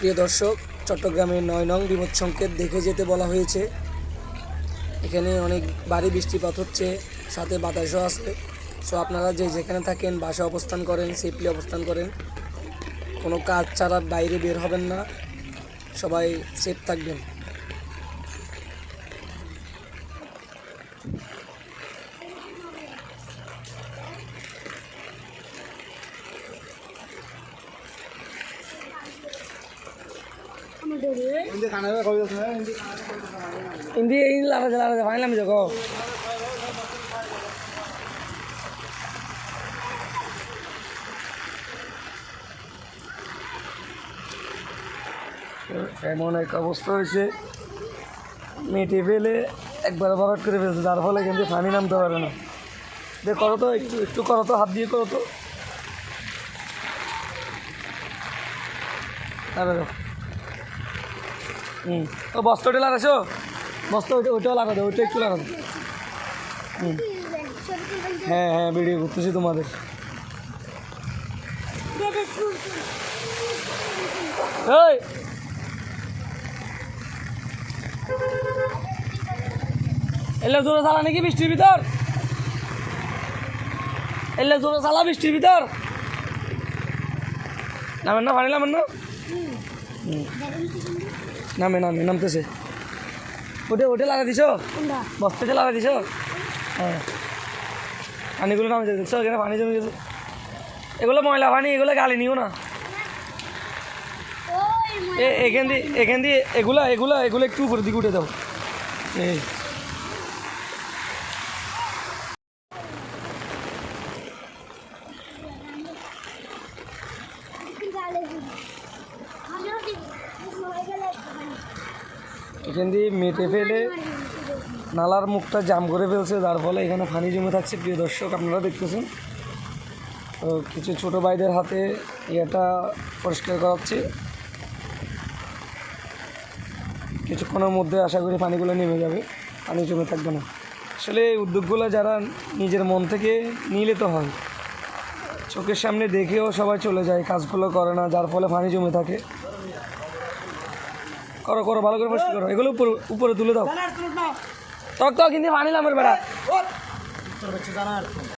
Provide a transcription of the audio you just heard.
প্রিয় দর্শক, চট্টগ্রামের নয় নং বিপদ সংকেত দেখে যেতে বলা হয়েছে। এখানে অনেক বাড়ি বৃষ্টিপাত হচ্ছে, সাথে বাতাসও আছে। সো আপনারা যে যেখানে থাকেন, বাসা অবস্থান করেন, সেফলি অবস্থান করেন। কোনো কাজ ছাড়া বাইরে বের হবেন না। সবাই সেফ থাকবেন। হিন্দি হিন্দি লাগাতে লাগাতে ফাইনাল আমি দেখো এমন এক অবস্থা হয়েছে মেটে ফেলে একবার ভরাট করে ফেলছে, যার ফলে কিন্তু পানি নামতে পারে না। দেখ করো তো, একটু একটু করো তো, হাত দিয়ে করো তো। আরে। হুম। ও বস্তাটা লাগাছো বস্তা ওইটা ওইটাও লাগা দাও ওইটা একটু লাগা দাও হুম। হ্যাঁ হ্যাঁ ভিডিও করতেছি তোমাদের। এই! এলে জোরে চালা নাকি বৃষ্টির ভিতর? এলে জোরে চালা বৃষ্টির ভিতর? নামেন না পানি নামেন না। নামে নামে নামতেছে। ওটে ওটে লাগা দিছ? বস্তাতে লাগা দিছ? হ্যাঁ। পানিগুলো নামে দেখছ এখানে পানি জমে গেছে। এগুলো ময়লা পানি এগুলো গালি নিও না। এ এখান দিয়ে এখান দিয়ে এগুলা এগুলা এগুলো একটু উপরের দিকে উঠে দাও। এই। এখান দিয়ে মেটে ফেলে নালার মুখটা জাম করে ফেলছে, যার ফলে এখানে পানি জমে থাকছে। প্রিয় দর্শক, আপনারা দেখতেছেন। তো কিছু ছোট ভাইদের হাতে ইয়েটা পরিষ্কার করাচ্ছি। কিছুক্ষণের মধ্যে আশা করি পানিগুলো নেমে যাবে। পানি জমে থাকবে না। আসলে এই উদ্যোগগুলো যারা নিজের মন থেকে নিলে তো হয়। চোখের সামনে দেখেও সবাই চলে যায়, কাজগুলো করে না, যার ফলে পানি জমে থাকে। করো করো, ভালো করে পরিষ্কার করো। এগুলো উপরে উপরে তুলে দাও। তক তক কিন্তু নামের বেড়া।